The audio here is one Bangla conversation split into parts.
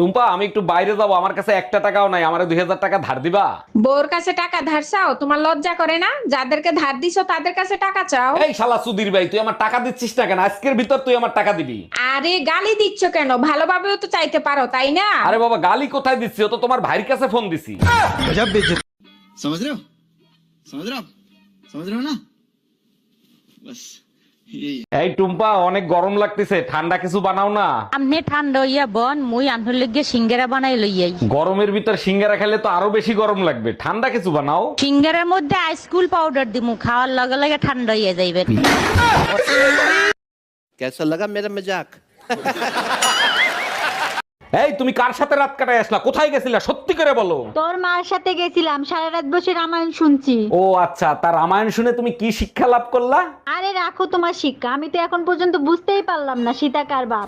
টুম্পা আমি একটু বাইরে যাবো আমার কাছে একটা টাকাও নাই আমার দুই হাজার টাকা ধার দিবা বউর কাছে টাকা ধার চাও তোমার লজ্জা করে না যাদেরকে ধার দিছো তাদের কাছে টাকা চাও এই শালা সুধীর ভাই তুই আমার টাকা দিচ্ছিস না কেন আজকের ভিতর তুই আমার টাকা দিবি আরে গালি দিচ্ছ কেন ভালোভাবেও তো চাইতে পারো তাই না আরে বাবা গালি কোথায় দিচ্ছি ও তো তোমার ভাইয়ের কাছে ফোন দিছি समझ रहे हो समझ रहे हो आप? समझ रहे हो ना बस यही है। এই টুম্পা অনেক গরম লাগতেছে ঠান্ডা কিছু বানাও না। আমনে ঠান্ডা হইয়া বন মুই আনহুর লাগিয়ে সিঙ্গারা বানাই লইয়াই গরমের ভিতর সিঙ্গারা খেলে তো আরও বেশি গরম লাগবে। ঠান্ডা কিছু বানাও। সিঙ্গারার মধ্যে আইসকুল পাউডার দিমু খাওয়ার লগে লগে ঠান্ডা হইয়া যাইবে। কেসা লাগা মেরা মজাক? এই তুমি কার সাথে রাত কাটায় আসলা? কোথায় গেছিলা? সত্যি করে বলো। তোর মার সাথে গেছিলাম সারা রাত বসে রামায়ণ শুনছি। ও আচ্ছা তার রামায়ণ শুনে তুমি কি শিক্ষা লাভ করলা? আরে রাখো তোমার শিক্ষা আমি তো এখন পর্যন্ত বুঝতেই পারলাম না সীতা কার বাপ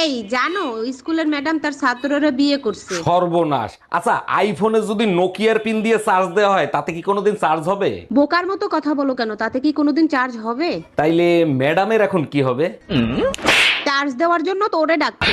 এই জানো স্কুলের ম্যাডাম তার ছাত্ররা বিয়ে করছে। সর্বনাশ। আচ্ছা আইফোনে যদি নোকিয়ার পিন দিয়ে চার্জ দেওয়া হয় তাতে কি কোনোদিন চার্জ হবে? বোকার মতো কথা বলো কেন? তাতে কি কোনোদিন চার্জ হবে? তাইলে ম্যাডামের এখন কি হবে? চার্জ দেওয়ার জন্য তো ওরে ডাকছে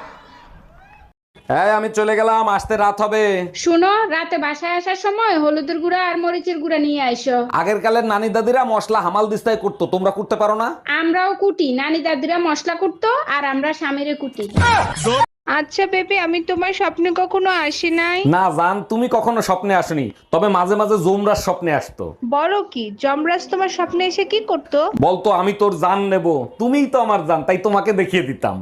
হ্যাঁ আমি চলে গেলাম আসতে রাত হবে। শুনো রাতে বাসায় আসার সময় হলুদের গুঁড়া আর মরিচের গুঁড়া নিয়ে আইসো। আগের কালের নানি দাদিরা মশলা হামাল দিস্তায় করতো তোমরা করতে পারো না? আমরাও কুটি নানি দাদিরা মশলা কুটতো আর আমরা স্বামীরে কুটি। আচ্ছা বেবি আমি তোমার স্বপ্নে কখনো আসি নাই? না জান তুমি কখনো স্বপ্নে আসনি তবে মাঝে মাঝে জুমরার স্বপ্নে আসতো। বলো কি জমরাজ তোমার স্বপ্নে এসে কি করতো? বলতো আমি তোর জান নেব তুমিই তো আমার জান তাই তোমাকে দেখিয়ে দিতাম।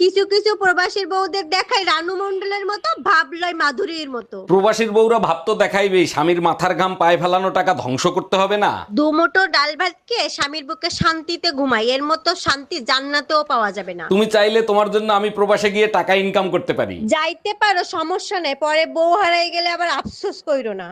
কিছু কিছু প্রবাসীর বউদের দেখায় রানু মন্ডলের মতো ভাব লয় মাধুরীর মতো। প্রবাসীর বউরা ভাব তো দেখাইবে স্বামীর মাথার ঘাম পায়ে ফেলানো টাকা ধ্বংস করতে হবে না? দুমুটো ডাল ভাতকে স্বামীর বুকে শান্তিতে ঘুমাই এর মতো শান্তি জান্নাতেও পাওয়া যাবে না। তুমি চাইলে তোমার জন্য আমি প্রবাসে গিয়ে টাকা ইনকাম করতে পারি। যাইতে পারো সমস্যা নেই পরে বউ হারাই গেলে আবার আফসোস কইরো না।